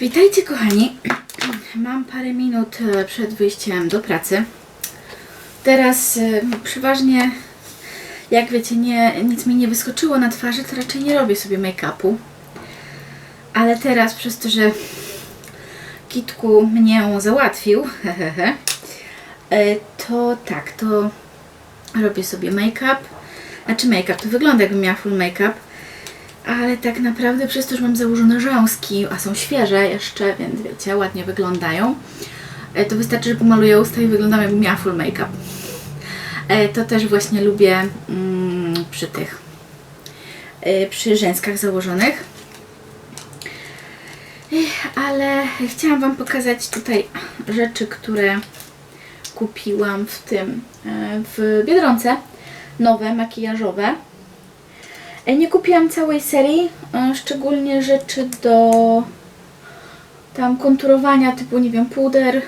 Witajcie kochani. Mam parę minut e, przed wyjściem do pracy. Teraz e, przeważnie, jak wiecie, nie, nic mi nie wyskoczyło na twarzy, to raczej nie robię sobie make-upu. Ale teraz przez to, że Kitku mnie załatwił, hehehe, e, to tak, to robię sobie make-up. Znaczy make-up, to wygląda jakbym miała full make-up. Ale tak naprawdę przez to, że mam założone rzęski, a są świeże jeszcze, więc wiecie, ładnie wyglądają, e, to wystarczy, że pomaluję usta i wyglądam jakbym miała full make-up. E, To też właśnie lubię mm, przy tych, e, przy rzęskach założonych. Ale chciałam Wam pokazać tutaj rzeczy, które kupiłam w tym, w Biedronce. Nowe, makijażowe. Nie kupiłam całej serii, e, szczególnie rzeczy do tam konturowania typu, nie wiem, puder,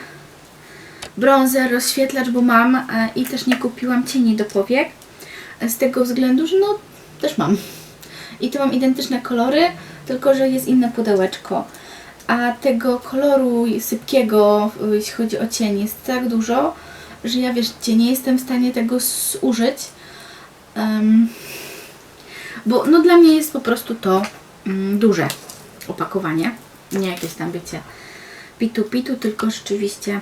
bronzer, rozświetlacz, bo mam e, i też nie kupiłam cieni do powiek e, z tego względu, że no też mam. I to mam identyczne kolory, tylko że jest inne pudełeczko. A tego koloru sypkiego, jeśli chodzi o cień, jest tak dużo, że ja wiecie, nie jestem w stanie tego zużyć. Em, bo no dla mnie jest po prostu to mm, duże opakowanie. Nie jakieś tam, wiecie, pitu pitu, tylko rzeczywiście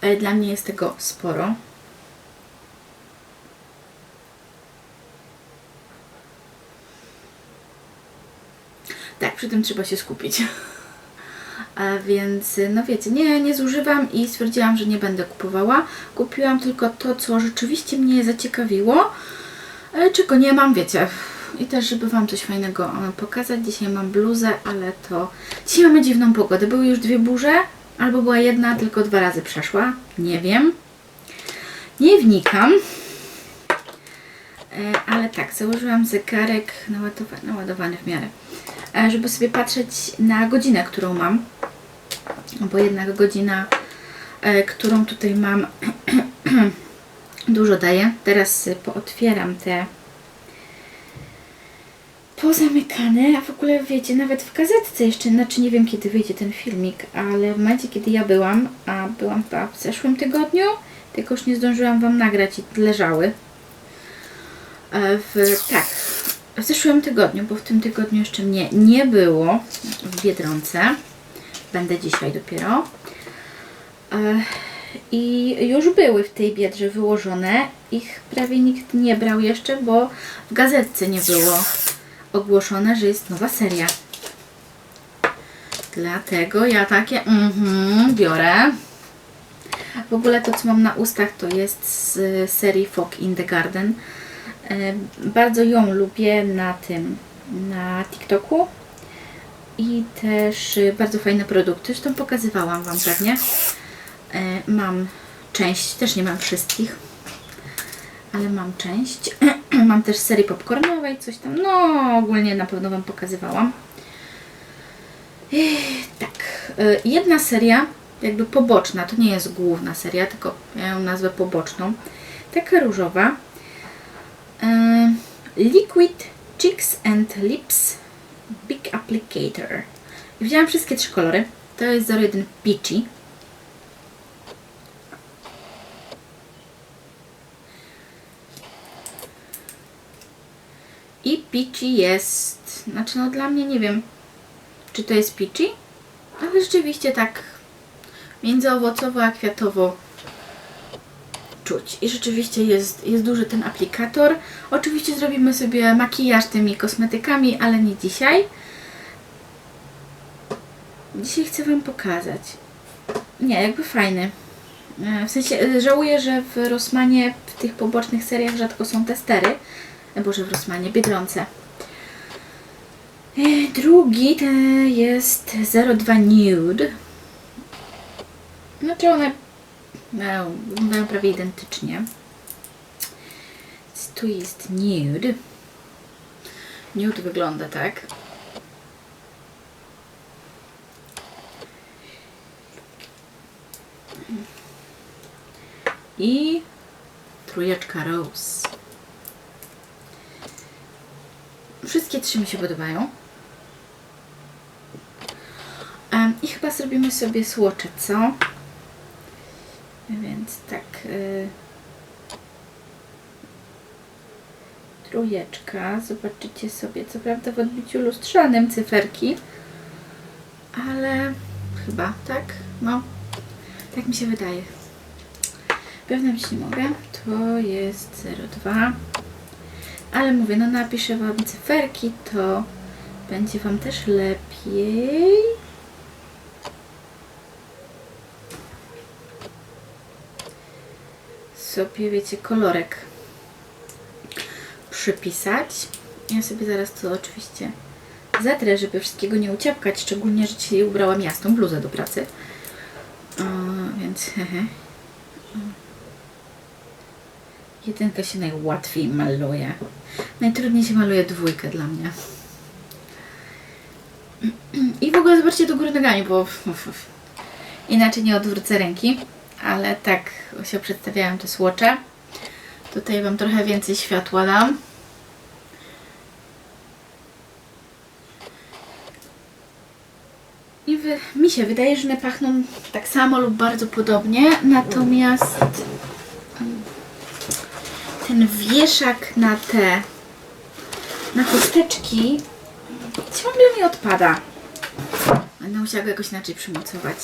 e, dla mnie jest tego sporo. Tak, przy tym trzeba się skupić. A więc, no wiecie, nie, nie zużywam i stwierdziłam, że nie będę kupowała. Kupiłam tylko to, co rzeczywiście mnie zaciekawiło. E, czego nie mam, wiecie. I też, żeby Wam coś fajnego e, pokazać. Dzisiaj mam bluzę, ale to... Dzisiaj mamy dziwną pogodę. Były już dwie burze, albo była jedna, tylko dwa razy przeszła. Nie wiem. Nie wnikam. E, Ale tak, założyłam zegarek naładowany, w miarę, żeby sobie patrzeć na godzinę, którą mam. Bo jednak godzina, którą tutaj mam, dużo daje. Teraz y, pootwieram te pozamykane, a w ogóle wiecie, nawet w gazetce jeszcze, znaczy nie wiem kiedy wyjdzie ten filmik, ale w momencie kiedy ja byłam, a byłam chyba w zeszłym tygodniu, tylko już nie zdążyłam Wam nagrać i leżały. E, W, tak, w zeszłym tygodniu, bo w tym tygodniu jeszcze mnie nie było w Biedronce. Będę dzisiaj dopiero. I już były w tej biedrze wyłożone. Ich prawie nikt nie brał jeszcze, bo w gazetce nie było ogłoszone, że jest nowa seria. Dlatego ja takie mhm, biorę. W ogóle to, co mam na ustach, to jest z serii Fog in the Garden. E, Bardzo ją lubię na tym, na TikToku. I też e, bardzo fajne produkty. Zresztą pokazywałam Wam pewnie. E, Mam część, też nie mam wszystkich, ale mam część. mam też serii popcornowej, coś tam. No, ogólnie na pewno Wam pokazywałam. Ech, Tak, e, jedna seria, jakby poboczna, to nie jest główna seria, tylko ja ją nazwę poboczną. Taka różowa. E, Liquid Cheeks and Lips Big Applicator. Wzięłam wszystkie trzy kolory. To jest 01 Peachy. I Peachy jest, znaczy no dla mnie nie wiem, czy to jest Peachy, ale rzeczywiście tak między owocowo a kwiatowo czuć. I rzeczywiście jest, jest duży ten aplikator. Oczywiście zrobimy sobie makijaż tymi kosmetykami, ale nie dzisiaj. Dzisiaj chcę Wam pokazać. Nie, jakby fajny. E, W sensie e, żałuję, że w Rossmanie, w tych pobocznych seriach rzadko są testery. Boże, w Rossmanie, Biedronce. E, Drugi to jest 02 Nude. Znaczy one wyglądają prawie identycznie. Tu jest nude. Nude wygląda tak. I trójeczka rose. Wszystkie trzy mi się podobają. I chyba zrobimy sobie słocze, co? Więc tak. y, Trójeczka. Zobaczycie sobie, co prawda w odbiciu lustrzanym cyferki. Ale chyba, tak? No. Tak mi się wydaje. Pewna być nie mogę. To jest 02. Ale mówię, no napiszę Wam cyferki, to będzie Wam też lepiej. Sobie, wiecie, kolorek przypisać. Ja sobie zaraz to oczywiście zetrę, żeby wszystkiego nie uciapkać, szczególnie, że dzisiaj ubrałam jasną bluzę do pracy. O, więc hehe. Jedynka się najłatwiej maluje. Najtrudniej się maluje dwójkę dla mnie. I w ogóle zobaczcie do góry nogami, bo inaczej nie odwrócę ręki, ale tak się przedstawiają te słocze. Tutaj Wam trochę więcej światła dam. I wy, mi się wydaje, że one pachną tak samo lub bardzo podobnie, natomiast ten wieszak na te na chusteczki ciągle mi odpada. Będę musiała go jakoś inaczej przymocować.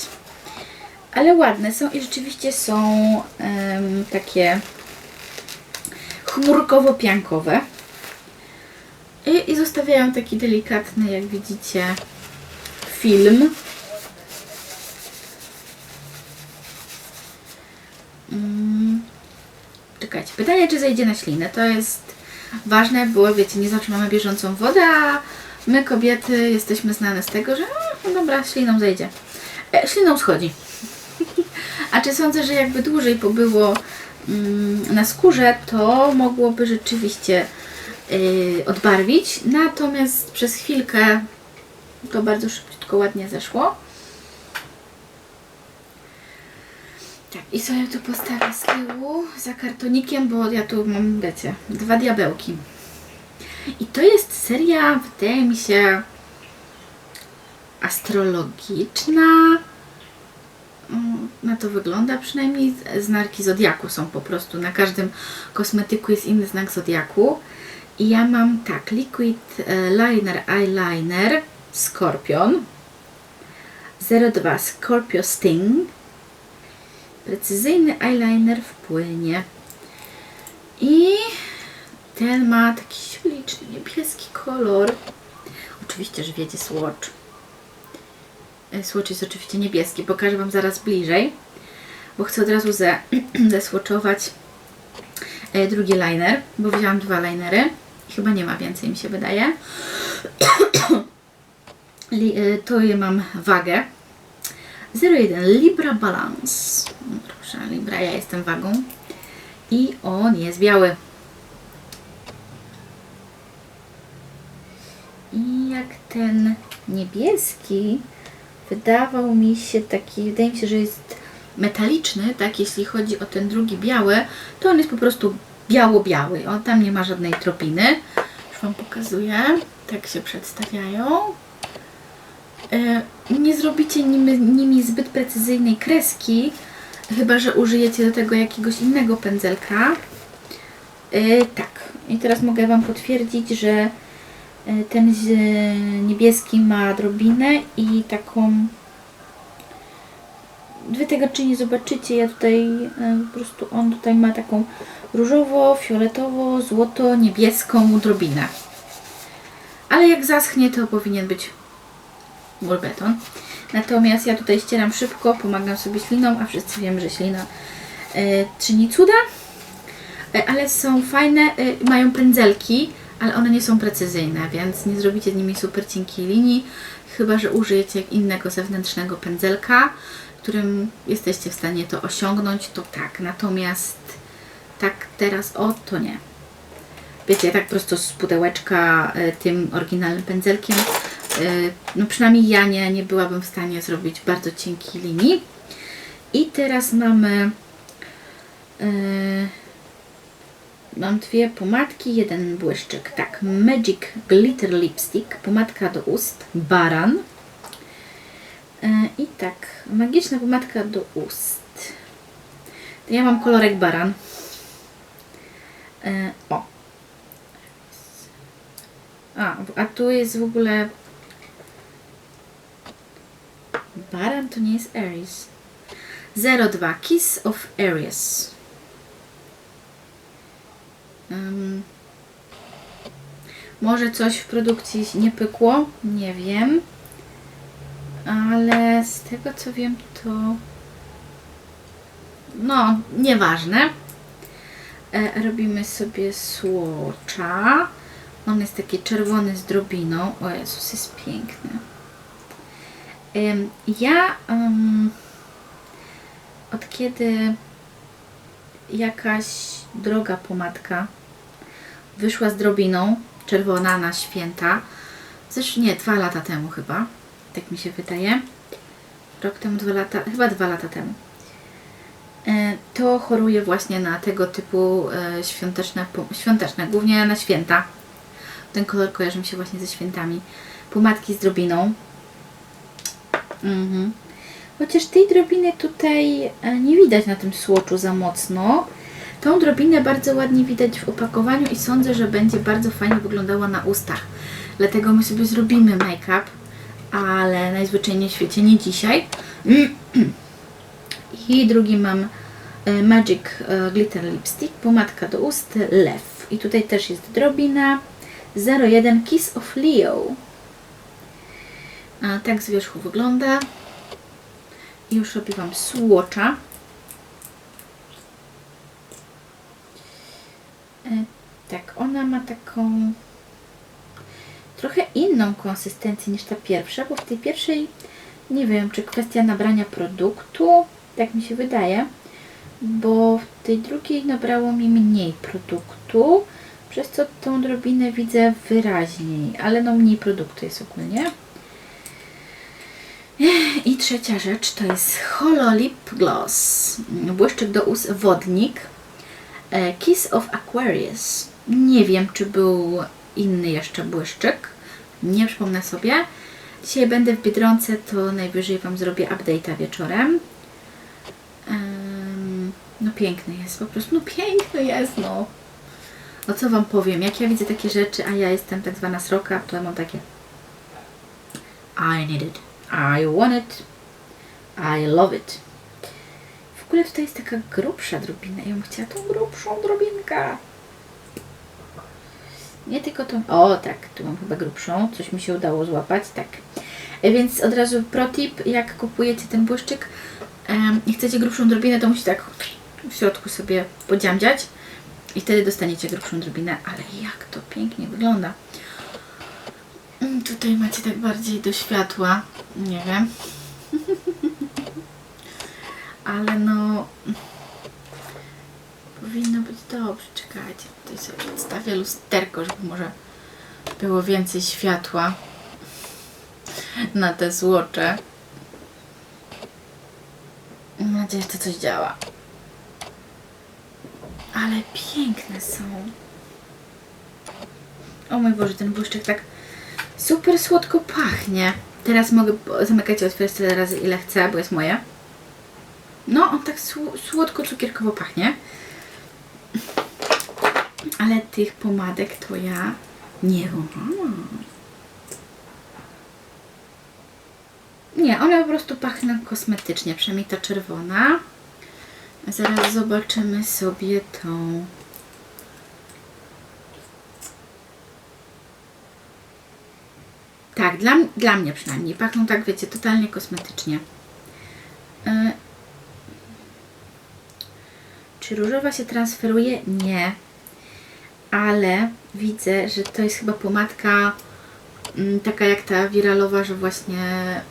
Ale ładne są i rzeczywiście są em, takie chmurkowo-piankowe. I, I zostawiają taki delikatny, jak widzicie, film. Mm. Pytanie, czy zejdzie na ślinę. To jest ważne, bo wiecie, nie zawsze mamy bieżącą wodę, a my kobiety jesteśmy znane z tego, że no dobra, śliną zejdzie. E, śliną schodzi. a czy sądzę, że jakby dłużej pobyło mm, na skórze, to mogłoby rzeczywiście yy, odbarwić. Natomiast przez chwilkę to bardzo szybciutko, ładnie zeszło. Tak, i sobie tu postawię z tyłu za kartonikiem, bo ja tu mam, wiecie, dwa diabełki. I to jest seria, wydaje mi się, astrologiczna. Mm, Na to wygląda przynajmniej. Znaki zodiaku są po prostu. Na każdym kosmetyku jest inny znak zodiaku. I ja mam tak, Liquid e, Liner Eyeliner Scorpion 02 Scorpio Sting precyzyjny eyeliner w płynie. I ten ma taki śliczny niebieski kolor. Oczywiście, że wiedzie Swatch. E, Swatch jest oczywiście niebieski, pokażę Wam zaraz bliżej bo chcę od razu ze, e, drugi liner, bo wzięłam dwa linery chyba nie ma więcej mi się wydaje. E, to je mam wagę. 01 Libra Balance. Proszę, Libra, ja jestem wagą. I on jest biały. I jak ten niebieski wydawał mi się taki, wydaje mi się, że jest metaliczny, tak, jeśli chodzi o ten drugi biały, to on jest po prostu biało-biały. On tam nie ma żadnej tropiny. Już Wam pokazuję. Tak się przedstawiają. E, nie zrobicie nimi, nimi zbyt precyzyjnej kreski, chyba że użyjecie do tego jakiegoś innego pędzelka. E, tak, i teraz mogę Wam potwierdzić, że e, ten z niebieski ma drobinę i taką. Wy tego czy nie zobaczycie, ja tutaj e, po prostu on tutaj ma taką różowo, fioletowo, złoto, niebieską drobinę. Ale jak zaschnie, to powinien być beton. Natomiast ja tutaj ścieram szybko, pomagam sobie śliną, a wszyscy wiemy, że ślina e, czyni cuda. E, ale są fajne, e, mają pędzelki, ale one nie są precyzyjne, więc nie zrobicie z nimi super cienkiej linii, chyba że użyjecie innego zewnętrznego pędzelka, którym jesteście w stanie to osiągnąć, to tak. Natomiast tak teraz o to nie. Wiecie, tak prosto z pudełeczka tym oryginalnym pędzelkiem no przynajmniej ja nie, nie byłabym w stanie zrobić bardzo cienkiej linii. I teraz mamy yy, mam dwie pomadki, jeden błyszczyk. Tak, Magic Glitter Lipstick, pomadka do ust, Baran. E, I tak, magiczna pomadka do ust. Ja mam kolorek baran. O. A, a tu jest w ogóle... Baran to nie jest Aries. 02. Kiss of Aries. Ym, może coś w produkcji nie pykło? Nie wiem. Ale z tego co wiem to... No, nieważne. E, robimy sobie słocza. On jest taki czerwony z drobiną. O Jezus, jest piękny. Ja em, od kiedy jakaś droga pomadka wyszła z drobiną, czerwona na święta, zresztą nie, dwa lata temu chyba, tak mi się wydaje. Rok temu, dwa lata, chyba dwa lata temu. E, To choruje właśnie na tego typu e, świąteczne, świąteczne, głównie na święta. Ten kolor kojarzy mi się właśnie ze świętami. Pomadki z drobiną. Mhm. Chociaż tej drobiny tutaj e, nie widać na tym słoczu za mocno. Tą drobinę bardzo ładnie widać w opakowaniu i sądzę, że będzie bardzo fajnie wyglądała na ustach. Dlatego my sobie zrobimy make-up, ale najzwyczajniej w świecie nie dzisiaj. I drugi mam e, Magic e, Glitter Lipstick, pomadka do ust, lew. I tutaj też jest drobina 01 Kiss of Leo. A tak z wierzchu wygląda. I już robiłam słocza. E, Tak, ona ma taką trochę inną konsystencję niż ta pierwsza, bo w tej pierwszej nie wiem, czy kwestia nabrania produktu, tak mi się wydaje, bo w tej drugiej nabrało mi mniej produktu, przez co tą drobinę widzę wyraźniej, ale no mniej produktu jest ogólnie. I trzecia rzecz to jest Holo Lip Gloss. Błyszczyk do ust wodnik. E, Kiss of Aquarius. Nie wiem, czy był inny jeszcze błyszczyk. Nie przypomnę sobie. Dzisiaj będę w Biedronce, to najwyżej Wam zrobię update'a wieczorem. Em, no piękny jest, po prostu, no piękny jest, no. No co Wam powiem, jak ja widzę takie rzeczy, a ja jestem tak zwana sroka, to ja mam takie I need it, I want it, I love it. W ogóle tutaj jest taka grubsza drobina, ja bym chciała tą grubszą drobinkę. Nie tylko tą. O, tak, tu mam chyba grubszą. Coś mi się udało złapać, tak. E, Więc od razu protip, jak kupujecie ten błyszczyk i chcecie grubszą drobinę, to musicie tak w środku sobie podziamdziać i wtedy dostaniecie grubszą drobinę. Ale jak to pięknie wygląda. Mm, Tutaj macie tak bardziej do światła. Nie wiem. Ale no. Powinno być dobrze. Czekajcie, tutaj sobie przedstawię lusterko, żeby może było więcej światła na te złocze. Mam nadzieję, że to coś działa. Ale piękne są. O mój Boże, ten błyszczyk tak super słodko pachnie. Teraz mogę zamykać i otwierać tyle razy, ile chcę, bo jest moje. No, on tak sł- słodko-cukierkowo pachnie. Ale tych pomadek to ja nie mam. Nie, one po prostu pachną kosmetycznie, przynajmniej ta czerwona. Zaraz zobaczymy sobie tą. Tak, dla, dla mnie przynajmniej. Pachną tak, wiecie, totalnie kosmetycznie. Y, czy różowa się transferuje? Nie. Ale widzę, że to jest chyba pomadka mm, taka jak ta wiralowa, że właśnie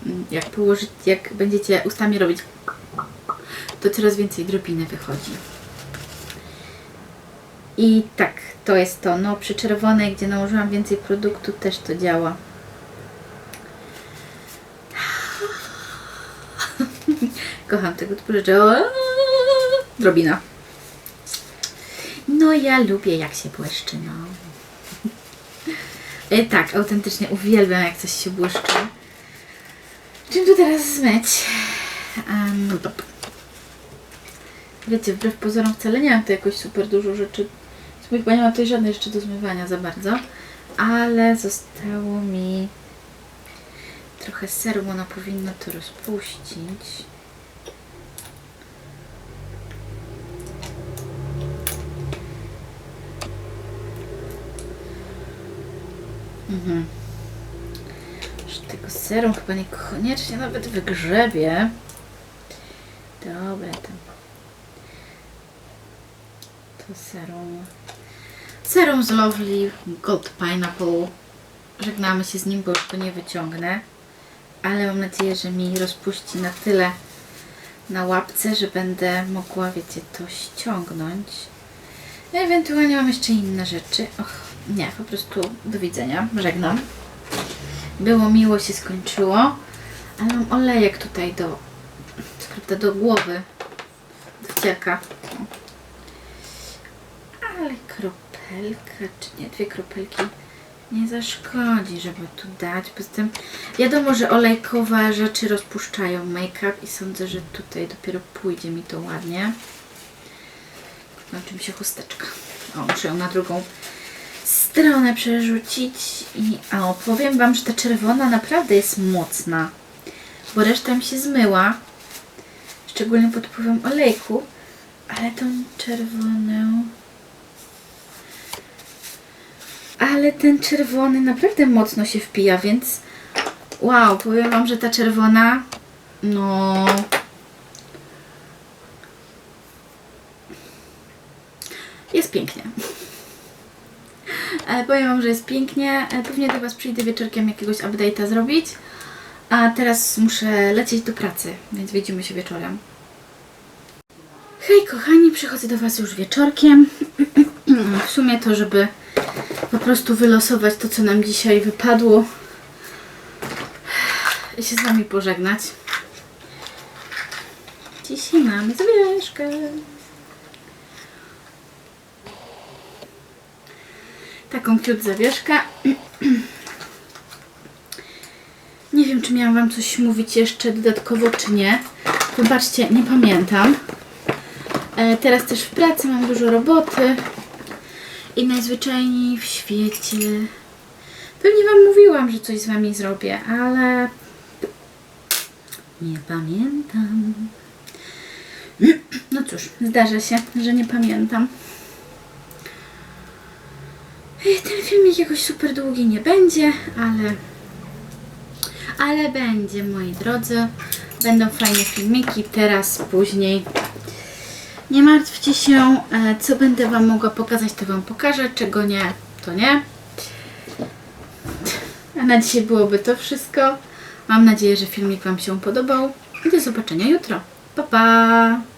mm, jak położyć, jak będziecie ustami robić, to coraz więcej drobiny wychodzi. I tak, to jest to. No przy czerwonej, gdzie nałożyłam więcej produktu, też to działa. Kocham tego typu rzeczy. Drobina. No ja lubię jak się błyszczy, no. E, tak, autentycznie uwielbiam jak coś się błyszczy. Czym tu teraz zmyć? Um, wiecie, wbrew pozorom wcale nie mam tu jakoś super dużo rzeczy. Chyba nie mam tutaj żadnej jeszcze do zmywania za bardzo. Ale zostało mi trochę seru, ono powinno to rozpuścić. Mhm. Że tego serum chyba niekoniecznie nawet wygrzebie. Dobra, to, to serum. Serum z Lovely Gold Pineapple. Żegnamy się z nim, bo już go nie wyciągnę. Ale mam nadzieję, że mi rozpuści na tyle na łapce, że będę mogła, wiecie, to ściągnąć. Ewentualnie mam jeszcze inne rzeczy. Och, nie, po prostu do widzenia. Żegnam. Było miło, się skończyło. Ale mam olejek tutaj do, prawda do głowy. Do. Ale kropelka, czy nie, dwie kropelki nie zaszkodzi, żeby tu dać. Poza tym wiadomo, że olejkowe rzeczy rozpuszczają make-up i sądzę, że tutaj dopiero pójdzie mi to ładnie. Kończy mi się chusteczka. O, muszę ją na drugą stronę przerzucić i o, powiem Wam, że ta czerwona naprawdę jest mocna, bo reszta mi się zmyła, szczególnie pod wpływem olejku, ale tą czerwoną ale ten czerwony naprawdę mocno się wpija, więc wow, powiem Wam, że ta czerwona no jest pięknie. Ale powiem Wam, że jest pięknie. E, Pewnie do Was przyjdę wieczorkiem jakiegoś update'a zrobić. A teraz muszę lecieć do pracy, więc widzimy się wieczorem. Hej kochani, przychodzę do Was już wieczorkiem. W sumie to, żeby po prostu wylosować to, co nam dzisiaj wypadło i się z Wami pożegnać. Dzisiaj mamy zawieszkę. Taką cute zawieszkę. Nie wiem, czy miałam Wam coś mówić jeszcze dodatkowo, czy nie. Wybaczcie, nie pamiętam. E, teraz też w pracy mam dużo roboty. I najzwyczajniej w świecie. Pewnie Wam mówiłam, że coś z Wami zrobię, ale nie pamiętam. No cóż, zdarza się, że nie pamiętam. Ej, Ten filmik jakoś super długi nie będzie, ale ale będzie, moi drodzy. Będą fajne filmiki teraz, później. Nie martwcie się, e, co będę Wam mogła pokazać, to Wam pokażę, czego nie, to nie. A na dzisiaj byłoby to wszystko. Mam nadzieję, że filmik Wam się podobał i do zobaczenia jutro. Pa, pa!